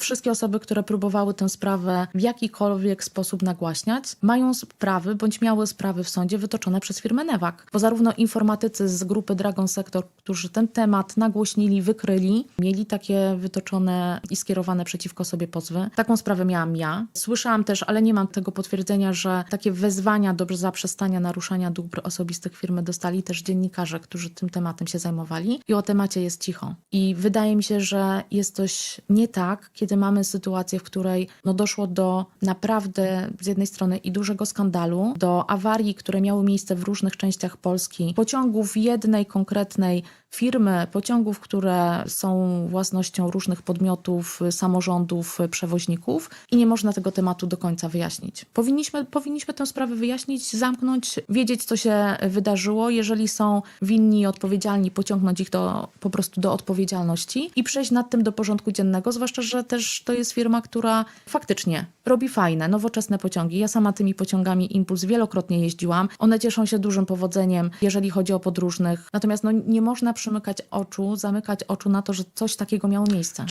Wszystkie osoby, które próbowały tę sprawę w jakikolwiek sposób nagłaśniać, mają sprawy bądź miały sprawy w sądzie wytoczone przez firmę Newak. Bo zarówno informatycy z grupy Dragon Sector, którzy ten temat nagłośnili, wykryli, mieli takie wytoczone i skierowane przeciwko sobie pozwy. Taką sprawę miałam ja. Słyszałam też, ale nie mam tego potwierdzenia, że takie wezwania do zaprzestania naruszania dóbr osobistych firmy dostali też dziennikarze, którzy tym tematem się zajmowali i o temacie jest cicho. I wydaje mi się, że jest coś nie tak, kiedy mamy sytuację, w której no, doszło do naprawdę z jednej strony i dużego skandalu, do awarii, które miały miejsce w różnych częściach Polski, pociągów jednej konkretnej firmy, pociągów, które są własnością różnych podmiotów, samorządów, przewoźników i nie można tego tematu do końca wyjaśnić. Powinniśmy, powinniśmy tę sprawę wyjaśnić, zamknąć, wiedzieć, co się wydarzyło. Jeżeli są winni i odpowiedzialni, pociągnąć ich do, po prostu do odpowiedzialności i przejść nad tym do porządku dziennego, zwłaszcza, że też to jest firma, która faktycznie robi fajne, nowoczesne pociągi. Ja sama tymi pociągami Impuls wielokrotnie jeździłam. One cieszą się dużym powodzeniem, jeżeli chodzi o podróżnych. Natomiast no, nie można przymykać oczu, zamykać oczu na to, że coś takiego miało miejsce.